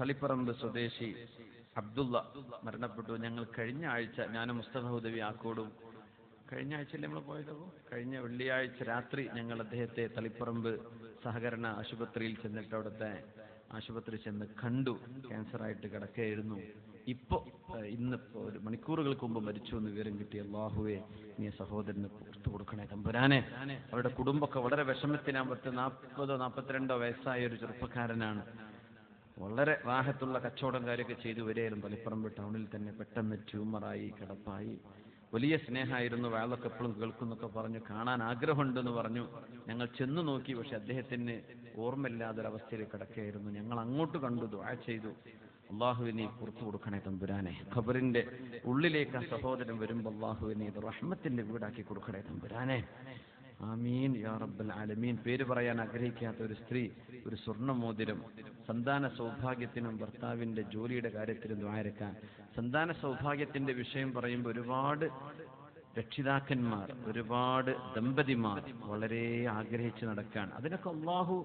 തളിപ്പറമ്പ് സ്വദേശി അബ്ദുള്ള മരണപ്പെട്ടു. ഞങ്ങൾ കഴിഞ്ഞ ആഴ്ച ഞാനും മുസ്തഫ ഉദവി ആക്കോടും കഴിഞ്ഞ ആഴ്ചയിൽ നമ്മൾ പോയതോ? കഴിഞ്ഞ വെള്ളിയാഴ്ച രാത്രി ഞങ്ങൾ അദ്ദേഹത്തെ തളിപ്പറമ്പ് സഹകരണ ആശുപത്രിയിൽ ചെന്നിട്ട് അവിടുത്തെ ആശുപത്രി ചെന്ന് കണ്ടു. ക്യാൻസറായിട്ട് കിടക്കുകയായിരുന്നു. ഇപ്പോ ഇന്ന് ഇന്നിപ്പോ ഒരു മണിക്കൂറുകൾക്ക് മുമ്പ് മരിച്ചു എന്ന് വിവരം കിട്ടിയ അള്ളാഹുവെ നീ സഹോദരന് പുറത്തു കൊടുക്കണേ തമ്പുരാനെ. അവരുടെ കുടുംബമൊക്കെ വളരെ വിഷമത്തിനാൻ പത്ത് നാൽപ്പതോ നാൽപ്പത്തിരണ്ടോ വയസ്സായ ഒരു ചെറുപ്പക്കാരനാണ്. വളരെ റാഹത്തുള്ള കച്ചവടം കാര്യമൊക്കെ ചെയ്തു വരികയായിരുന്നു. തളിപ്പറമ്പ് ടൗണിൽ തന്നെ പെട്ടെന്ന് ട്യൂമറായി കിടപ്പായി. വലിയ സ്നേഹമായിരുന്നു. വേളൊക്കെ എപ്പോഴും കേൾക്കുന്നൊക്കെ പറഞ്ഞു. കാണാൻ ആഗ്രഹമുണ്ടെന്ന് പറഞ്ഞു. ഞങ്ങൾ ചെന്നു നോക്കി. പക്ഷെ അദ്ദേഹത്തിന് ഓർമ്മയില്ലാതൊരവസ്ഥയിൽ കിടക്കുകയായിരുന്നു. ഞങ്ങൾ അങ്ങോട്ട് കണ്ടു ദുആ ചെയ്തു. അള്ളാഹുവിനെ പുറത്തു കൊടുക്കണേ തമ്പുരാനെ. ഖബറിന്റെ ഉള്ളിലേക്ക് ആ സഹോദരൻ വരുമ്പോൾ അള്ളാഹുവിനെ ഇത് റഹ്മത്തിന്റെ വീടാക്കി കൊടുക്കണേ തമ്പുരാനെ. ആമീൻ ആലമീൻ. പേര് പറയാൻ ആഗ്രഹിക്കാത്ത ഒരു സ്ത്രീ ഒരു സ്വർണ മോതിരം സന്താന സൗഭാഗ്യത്തിനും ഭർത്താവിന്റെ ജോലിയുടെ കാര്യത്തിലും ദ്വാരക്കാൻ. സന്താന സൗഭാഗ്യത്തിന്റെ വിഷയം പറയുമ്പോൾ ഒരുപാട് രക്ഷിതാക്കന്മാർ ഒരുപാട് ദമ്പതിമാർ വളരെ ആഗ്രഹിച്ച് നടക്കുകയാണ് അതിനൊക്കെ അള്ളാഹു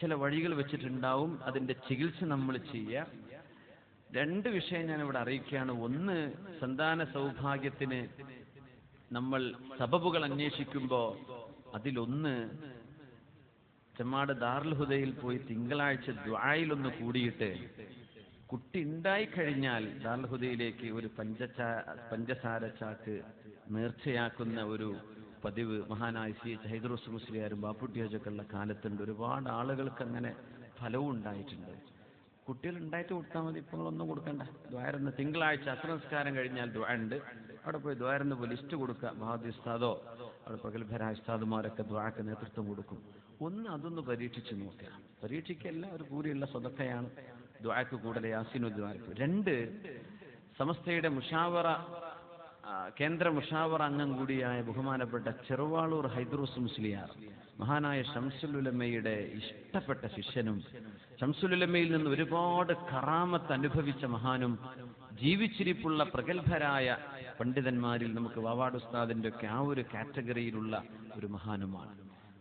ചില വഴികൾ വെച്ചിട്ടുണ്ടാവും. അതിന്റെ ചികിത്സ നമ്മൾ ചെയ്യുക. രണ്ട് വിഷയം ഞാൻ ഇവിടെ അറിയിക്കുകയാണ്. ഒന്ന് സന്താന സൗഭാഗ്യത്തിന് നമ്മൾ സബബുകൾ അന്വേഷിക്കുമ്പോൾ അതിലൊന്ന് ചെമ്മാട് ദാർൽഹുദയിൽ പോയി തിങ്കളാഴ്ച ദ്വായിലൊന്ന് കൂടിയിട്ട് കുട്ടി ഉണ്ടായി കഴിഞ്ഞാൽ ദാർൽ ഹുദയിലേക്ക് ഒരു പഞ്ചചാ പഞ്ചസാര ചാക്ക് നേർച്ചയാക്കുന്ന ഒരു പതിവ് മഹാനായ സി എച്ച് ഹൈദറുസ് മുസ്ലിയാരും ബാപ്പുട്ടി ഹജക്കുള്ള കാലത്തുണ്ട്. ഒരുപാട് ആളുകൾക്ക് അങ്ങനെ ഫലവും ഉണ്ടായിട്ടുണ്ട്. കുട്ടികൾ ഉണ്ടായിട്ട് കൊടുത്താൽ മതി. ഇപ്പോൾ ഒന്നും കൊടുക്കണ്ട. ദ്വാരന്ന് തിങ്കളാഴ്ച അസംസ്കാരം കഴിഞ്ഞാൽ ദ്വാ ഉണ്ട്. അവിടെ പോയി ദ്വാരന്ന് പോയി ലിസ്റ്റ് കൊടുക്കുക. മഹാദി ഉസ്താദോ അവിടെ പ്രഗത്ഭരായ ഉസ്താദുമാരൊക്കെ ദ്വാക്ക് നേതൃത്വം കൊടുക്കും. ഒന്ന് അതൊന്ന് പരീക്ഷിച്ച് നോക്കുക. പരീക്ഷിക്കല്ല ഒരു കൂടിയുള്ള സ്വതക്കയാണ്. ദ്വാക്ക് കൂടുതൽ യാസിനു ദ്വാരക്ക്. രണ്ട് സമസ്തയുടെ മുഷാവറ കേന്ദ്ര മുഷാവറ അംഗം കൂടിയായ ബഹുമാനപ്പെട്ട ചെറുവാളൂർ ഹൈദ്രൂസ് മുസ്ലിയാർ മഹാനായ ഷംസുലുലമ്മയുടെ ഇഷ്ടപ്പെട്ട ശിഷ്യനും ഷംസുലുലമ്മയിൽ നിന്ന് ഒരുപാട് കറാമത്ത് അനുഭവിച്ച മഹാനും ജീവിച്ചിരിപ്പുള്ള പ്രഗത്ഭരായ പണ്ഡിതന്മാരിൽ നമുക്ക് വാവാട് ഉസ്താദിന്റെ ഒക്കെ ആ ഒരു കാറ്റഗറിയിലുള്ള ഒരു മഹാനുമാണ്.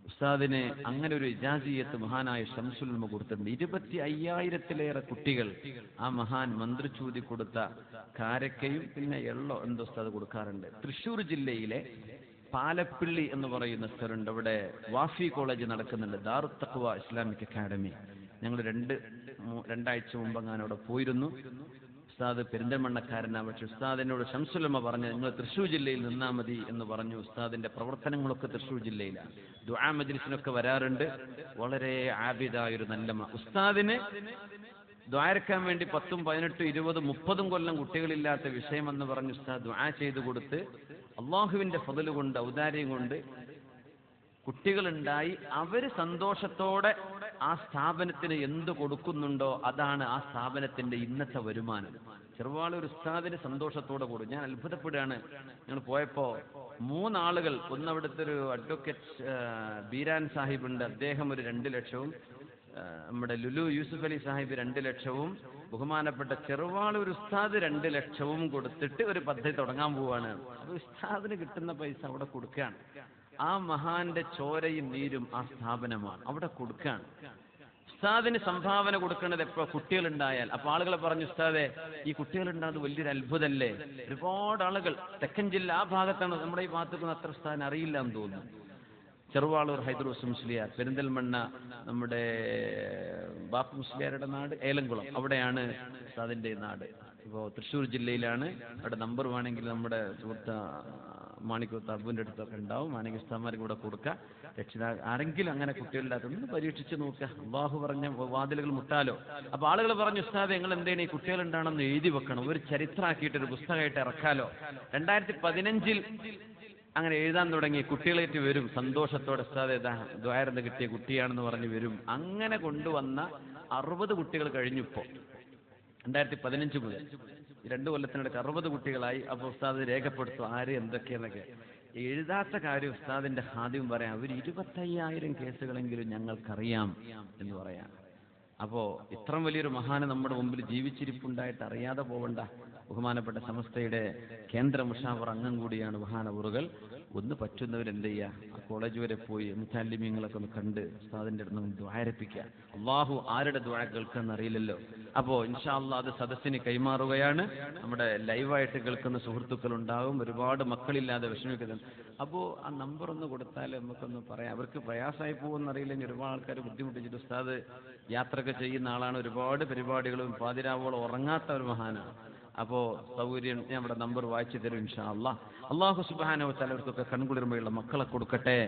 ഉസ്താദിനെ അങ്ങനെ ഒരു ഇജാസിയത്ത് മഹാനായ ഷംസുൽ കൊടുത്തിട്ടുണ്ട്. ഇരുപത്തി അയ്യായിരത്തിലേറെ കുട്ടികൾ ആ മഹാൻ മന്ത്രിച്ചൂതി കൊടുത്ത കാരക്കയും പിന്നെ എള്ളോ എന്തോ ഉസ്താദ് കൊടുക്കാറുണ്ട്. തൃശ്ശൂർ ജില്ലയിലെ പാലപ്പിള്ളി എന്ന് പറയുന്ന സ്ഥലമുണ്ട്. അവിടെ വാഫി കോളേജ് നടക്കുന്നുണ്ട്. Darut Taqwa Islamic academy. ഞങ്ങൾ രണ്ട് രണ്ടാഴ്ച രണ്ടാഴ്ച ഞാൻ അവിടെ പോയിരുന്നു. ഉസ്താദ് പെരിന്തൽമണ്ണക്കാരനാണ്. പക്ഷെ ഉസ്താദിനോട് ശംസുലമ്മ പറഞ്ഞു നിങ്ങൾ തൃശ്ശൂർ ജില്ലയിൽ നിന്നാ മതി എന്ന് പറഞ്ഞു ഉസ്താദിന്റെ പ്രവർത്തനങ്ങളൊക്കെ തൃശ്ശൂർ ജില്ലയിലാണ്. ദുആ മജ്ലിസിനൊക്കെ വരാറുണ്ട്. വളരെ ആബിദായ ഒരു നല്ല ഉസ്താദിന് ദ്വാരക്കാൻ വേണ്ടി പത്തും പതിനെട്ടും ഇരുപതും മുപ്പതും കൊല്ലം കുട്ടികളില്ലാത്ത വിഷയമെന്ന് പറഞ്ഞ് ഉസ്താദ് ദ്വാ ചെയ്തു കൊടുത്ത് അള്ളാഹുവിന്റെ ഫضل കൊണ്ട് ഔദാര്യം കൊണ്ട് കുട്ടികളുണ്ടായി. അവർ സന്തോഷത്തോടെ ആ സ്ഥാപനത്തിന് എന്ത് കൊടുക്കുന്നുണ്ടോ അതാണ് ആ സ്ഥാപനത്തിന്റെ ഇന്നത്തെ വരുമാനം. ചെറുവാളൂർ ഉസ്താദിന് സന്തോഷത്തോടെ കൂടും ഞാൻ അത്ഭുതപ്പെടുകയാണ്. ഞങ്ങൾ പോയപ്പോ മൂന്നാളുകൾ ഒന്നവിടുത്തെ ഒരു അഡ്വക്കേറ്റ് ബീരാൻ സാഹിബ് ഉണ്ട് അദ്ദേഹം ഒരു രണ്ട് ലക്ഷവും നമ്മുടെ ലുലു യൂസുഫ് അലി സാഹിബ് രണ്ട് ലക്ഷവും ബഹുമാനപ്പെട്ട ചെറുവാളൂർ ഉസ്താദ് രണ്ട് ലക്ഷവും കൊടുത്തിട്ട് ഒരു പദ്ധതി തുടങ്ങാൻ പോവാണ്. അത് ഉസ്താദിന് കിട്ടുന്ന പൈസ അവിടെ കൊടുക്കുകയാണ്. ആ മഹാന്റെ ചോരയും നീരും ആ സ്ഥാപനമാണ്. അവിടെ കൊടുക്കുകയാണ്. ഉസ്താദിന് സംഭാവന കൊടുക്കുന്നത് എപ്പോ കുട്ടികൾ ഉണ്ടായാൽ അപ്പൊ ആളുകളെ പറഞ്ഞു ഉസ്താദെ ഈ കുട്ടികൾ ഉണ്ടാകുന്നത് വലിയൊരു അത്ഭുതമല്ലേ ഒരുപാട് ആളുകൾ തെക്കൻ ജില്ല ആ ഭാഗത്താണ് നമ്മുടെ ഈ ഭാഗത്തുനിന്ന് അത്ര ഉസ്താദിന് അറിയില്ല എന്ന് തോന്നുന്നു. ചെറുവാളൂർ ഹൈദ്രൂസ് മുസ്ലിയാർ പെരിന്തൽമണ്ണ നമ്മുടെ ബാപ്പു മുസ്ലിയാരുടെ നാട് ഏലംകുളം. അവിടെയാണ് ഉസ്താദിന്റെ നാട്. ഇപ്പോ തൃശ്ശൂർ ജില്ലയിലാണ്. അവിടെ നമ്പർ വേണമെങ്കിൽ നമ്മുടെ സുഹൃത്ത് മാണിക്കോത്ത് അബുവിന്റെ അടുത്തൊക്കെ ഉണ്ടാവും. മാണിക ഉസ്താമാർക്ക് കൂടെ കൊടുക്കുക രക്ഷിതാ ആരെങ്കിലും അങ്ങനെ കുട്ടികളില്ലാത്ത ഒന്ന് പരീക്ഷിച്ച് നോക്കുക അള്ളാഹു പറഞ്ഞ വാതിലുകൾ മുട്ടാലോ? അപ്പൊ ആളുകൾ പറഞ്ഞു ഉസ്താദ് ഞങ്ങൾ എന്തേലും ഈ കുട്ടികളുണ്ടാണെന്ന് എഴുതി വെക്കണം. ഒരു ചരിത്രമാക്കിയിട്ട് ഒരു പുസ്തകമായിട്ട് ഇറക്കാലോ? രണ്ടായിരത്തി പതിനഞ്ചിൽ അങ്ങനെ എഴുതാൻ തുടങ്ങി. കുട്ടികളേറ്റ് വരും. സന്തോഷത്തോടെ ഉസ്താദ് ദ്വാരന്ന് കിട്ടിയ കുട്ടിയാണെന്ന് പറഞ്ഞ് വരും. അങ്ങനെ കൊണ്ടുവന്ന അറുപത് കുട്ടികൾ കഴിഞ്ഞിപ്പോ രണ്ടായിരത്തി പതിനഞ്ച് മുതൽ. രണ്ട് കൊല്ലത്തിനിടയ്ക്ക് അറുപത് കുട്ടികളായി. അപ്പോൾ ഉസ്താദ് രേഖപ്പെടുത്തും ആര് എന്തൊക്കെയെന്നൊക്കെ. എഴുതാത്ത കാര്യം ഉസ്താദിന്റെ ഹാദ്യം പറയാം. അവർ ഇരുപത്തയ്യായിരം കേസുകളെങ്കിലും ഞങ്ങൾക്കറിയാം എന്ന് പറയാം. അപ്പോ ഇത്ര വലിയൊരു മഹാന് നമ്മുടെ മുമ്പിൽ ജീവിച്ചിരിപ്പുണ്ടായിട്ട് അറിയാതെ പോകണ്ട ബഹുമാനപ്പെട്ട സമസ്തയുടെ കേന്ദ്ര മുഷാവർ അംഗം കൂടിയാണ് മഹാനവറുകൾ. ഒന്ന് പറ്റുന്നവരെന്ത് ചെയ്യുക ആ കോളേജ് വരെ പോയി മുത്താലിമ്യങ്ങളൊക്കെ ഒന്ന് കണ്ട് ഉസ്താദിന്റെ അടുത്ത് നിന്ന് ദ്വാരപ്പിക്കുക അള്ളാഹു ആരുടെ ദ്വാര കേൾക്കാന്ന് അറിയില്ലല്ലോ. അപ്പോ ഇൻഷാ അള്ളാഹ് അത് സദസ്സിന് കൈമാറുകയാണ്. നമ്മുടെ ലൈവായിട്ട് കേൾക്കുന്ന സുഹൃത്തുക്കൾ ഉണ്ടാവും ഒരുപാട് മക്കളില്ലാതെ വിഷമിക്കുന്നു അപ്പോ ആ നമ്പർ ഒന്ന് കൊടുത്താൽ നമുക്കൊന്ന് പറയാം. അവർക്ക് പ്രയാസമായി പോകുമെന്നറിയില്ലെങ്കിൽ ഒരുപാട് ആൾക്കാർ ബുദ്ധിമുട്ടിച്ചിട്ട് ഉസ്താദ് യാത്രയൊക്കെ ചെയ്യുന്ന ആളാണ്. ഒരുപാട് പരിപാടികളും പാതിരാവോളം ഉറങ്ങാത്ത ഒരു മഹാനാണ്. അപ്പോ സൗകര്യം ഇവിടെ നമ്പർ വായിച്ചു തരും ഇൻഷാ അള്ളാഹ് സുബാനോ തലവർക്കൊക്കെ കൺകുളിർമയുള്ള മക്കളെ കൊടുക്കട്ടെ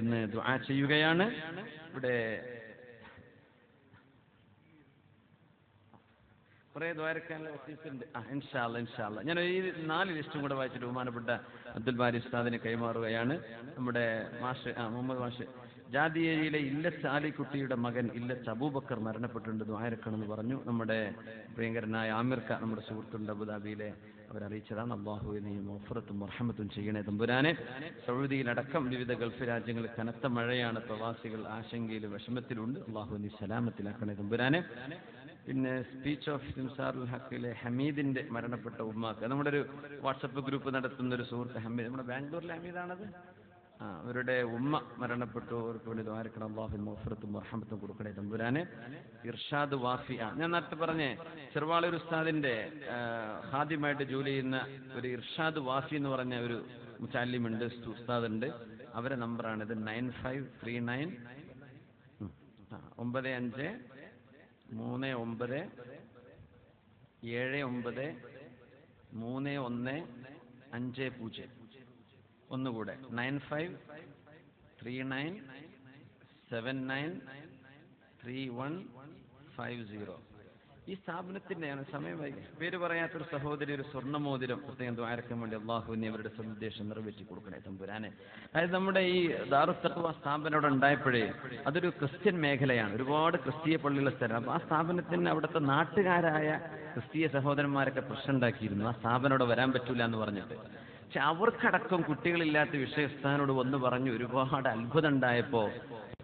എന്ന് ദുആ ചെയ്യുകയാണ്. ഇവിടെ കുറേ ദ്വാരക്കാനുള്ള ഇൻഷാല്ല ഞാൻ ഈ നാല് ലിസ്റ്റും കൂടെ വായിച്ചിട്ട് ബഹുമാനപ്പെട്ട അബ്ദുൽ ബാരി ഉസ്താദിന് കൈമാറുകയാണ്. നമ്മുടെ മാഷ് ആ മുഹമ്മദ് മാഷ്. ജാതിയയിലെ ഇല്ലത്ത് ആലിക്കുട്ടിയുടെ മകൻ ഇല്ലത്ത് അബൂബക്കർ മരണപ്പെട്ടിട്ടുണ്ട് ദ്വാരക്കണമെന്ന് പറഞ്ഞു. നമ്മുടെ പ്രിയങ്കരനായ ആമിർക്ക നമ്മുടെ സുഹൃത്തുണ്ട് അബുദാബിയിലെ. അവരറിയിച്ചതാണ് അള്ളാഹുവിനെയും ഓഫറത്തും മർഹമത്തും ചെയ്യണേ തമ്പുരാനെ. സൗദിയിലടക്കം വിവിധ ഗൾഫ് രാജ്യങ്ങളിൽ കനത്ത മഴയാണ് പ്രവാസികൾ ആശങ്കയിൽ വിഷമത്തിലുണ്ട്. അള്ളാഹുവിനെ സലാമത്തിലാക്കണേ തമ്പുരാനെ. പിന്നെ സ്പീച്ച് ഓഫ് സിംസാറുൽ ഹക്കിലെ ഹമീദിന്റെ മരണപ്പെട്ട ഉമ്മാക്ക്. നമ്മുടെ ഒരു വാട്സപ്പ് ഗ്രൂപ്പ് നടത്തുന്ന ഒരു സുഹൃത്ത് ഹമീദ് നമ്മുടെ ബാംഗ്ലൂരിലെ ഹമീദാണത്. അവരുടെ ഉമ്മ മരണപ്പെട്ടു അവർക്ക് വേണ്ടി ദ്വാരക്കണം അള്ളാഹു മഫറത്തും മർഹമത്തും കൊടുക്കണേ തമ്പുരാന്. ഇർഷാദ് വാഫിയ ഞാൻ നേരത്തെ പറഞ്ഞേ ചെറുവാളൂർ ഉസ്താദിന്റെ ആദ്യമായിട്ട് ജോലി ചെയ്യുന്ന ഒരു ഇർഷാദ് വാഫി എന്ന് പറഞ്ഞ ഒരു മുച്ചാലിമുണ്ട് ഉസ്താദ് ഉണ്ട് അവരെ നമ്പറാണ് ഇത് നയൻ ഫൈവ് ത്രീ നയൻ. ഒമ്പത് അഞ്ച് മൂന്ന് ഒമ്പത് ഏഴ് ഒമ്പത് മൂന്ന് ഒന്ന് അഞ്ച് പൂജ്യം. ഒന്നുകൂടെ. Nine five three nine seven nine three one five zero ഈ സ്ഥാപനത്തിന്റെയാണ് സമയം വൈകി. പേര് പറയാത്തൊരു സഹോദരി ഒരു സ്വർണമോതിരം പ്രത്യേകം ദ്വാരക്കാൻ വേണ്ടി അള്ളാഹുവിനെ അവരുടെ സന്ദേശം നിറവേറ്റി കൊടുക്കണേ തമ്പുരാനെ. അതായത് നമ്മുടെ ഈ ദാറുത്തത്വ സ്ഥാപനം അവിടെ ഉണ്ടായപ്പോഴേ അതൊരു ക്രിസ്ത്യൻ മേഖലയാണ്. ഒരുപാട് ക്രിസ്തീയ പള്ളിയുള്ള സ്ഥലം. അപ്പൊ ആ സ്ഥാപനത്തിന് അവിടുത്തെ നാട്ടുകാരായ ക്രിസ്തീയ സഹോദരന്മാരൊക്കെ പ്രശ്നം ഉണ്ടാക്കിയിരുന്നു. ആ സ്ഥാപനം അവിടെ വരാൻ പറ്റൂല എന്ന് പറഞ്ഞിട്ട്. പക്ഷെ അവർക്കടക്കം കുട്ടികളില്ലാത്ത വിഷയസ്ഥാനോട് വന്ന് പറഞ്ഞ് ഒരുപാട് അത്ഭുതം ഉണ്ടായപ്പോ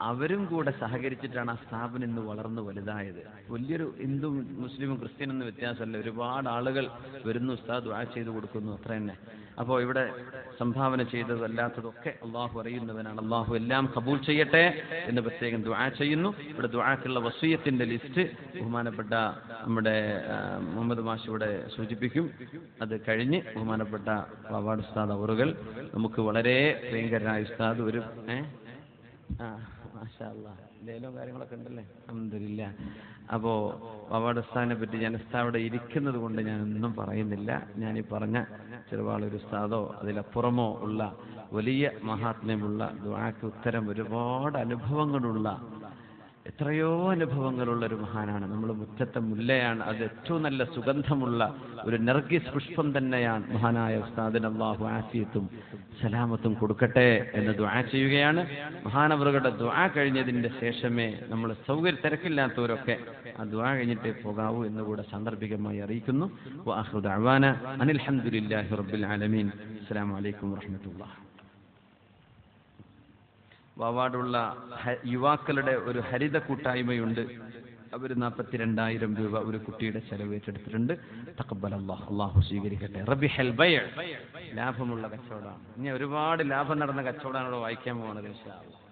അവരും കൂടെ സഹകരിച്ചിട്ടാണ് ആ സ്ഥാപനം ഇന്ന് വളർന്നു വലുതായത്. വലിയൊരു ഹിന്ദു മുസ്ലിമും എന്ന വ്യത്യാസമല്ല. ഒരുപാട് ആളുകൾ വരുന്നു ഉസ്താദ് ആ ചെയ്തു കൊടുക്കുന്നു അത്ര തന്നെ അപ്പോൾ ഇവിടെ സംഭാവന ചെയ്തതല്ലാത്തതൊക്കെ അള്ളാഹു അറിയുന്നവനാണ്. അള്ളാഹു എല്ലാം കബൂൽ ചെയ്യട്ടെ എന്ന് പ്രത്യേകം ദുആ ചെയ്യുന്നു. ഇവിടെ ദുആക്കുള്ള വസീയത്തിന്റെ ലിസ്റ്റ് ബഹുമാനപ്പെട്ട നമ്മുടെ മുഹമ്മദ് മാഷ് സൂചിപ്പിക്കും. അത് കഴിഞ്ഞ് ബഹുമാനപ്പെട്ട അവാർഡ് ഉസ്താദ് അവറുകൾ. നമുക്ക് വളരെ പ്രിയങ്കരനായ ഉസ്താദ് ഒരു ഏഹ് ആ മാഷാ അല്ലാ ലേലവും കാര്യങ്ങളൊക്കെ ഉണ്ടല്ലേ? അഹമ്മദില്ല അപ്പോ അവാർഡ് ഉസ്താദിനെ പറ്റി ഞാൻ ഉസ്താദ് അവിടെ ഇരിക്കുന്നത് കൊണ്ട് ഞാൻ ഒന്നും പറയുന്നില്ല. ഞാൻ ഈ പറഞ്ഞ ചെറുപാളൊരു ഉസ്താദോ അതിലപ്പുറമോ ഉള്ള വലിയ മഹാത്മ്യമുള്ള ദുആക്ക് ഉത്തരം ഒരുപാട് അനുഭവങ്ങളുള്ള എത്രയോ അനുഭവങ്ങളുള്ള ഒരു മഹാനാണ്. നമ്മൾ മുറ്റത്തെ മുല്ലയാണ്. അത് ഏറ്റവും നല്ല സുഗന്ധമുള്ള ഒരു നർഗീസ് പുഷ്പം തന്നെയാണ് മഹാനായ ഉസ്താദിന് അള്ളാഹു ആഫിയത്തും സലാമത്തും കൊടുക്കട്ടെ എന്ന് ദ്വാ ചെയ്യുകയാണ്. മഹാനവറുകളുടെ ദ്വാ കഴിഞ്ഞതിന്റെ ശേഷമേ നമ്മൾ സൗകര്യ തിരക്കില്ലാത്തവരൊക്കെ ആ ദ്വാ കഴിഞ്ഞിട്ടേ പോകാവൂ എന്നുകൂടെ സാന്ദർഭികമായി അറിയിക്കുന്നു. വആഖിറു ദഅവാന അനിൽ ഹംദുലില്ലാഹി റബ്ബിൽ ആലമീൻ. അസ്സലാമു അലൈക്കും വറഹ്മത്തുള്ളാഹി വാവാടുള്ള യുവാക്കളുടെ ഒരു ഹരിത കൂട്ടായ്മയുണ്ട്. അവർ നാൽപ്പത്തിരണ്ടായിരം രൂപ ഒരു കുട്ടിയുടെ ചെലവ് ഏറ്റെടുത്തിട്ടുണ്ട്. അള്ളാഹ് അള്ളാഹു സ്വീകരിക്കട്ടെ. റബി ഹെൽ ലാഭമുള്ള കച്ചവടമാണ്. ഇനി ഒരുപാട് ലാഭം നടന്ന കച്ചവടമാണ് വായിക്കാൻ പോകുന്നത് ഇൻഷാ അല്ലാ.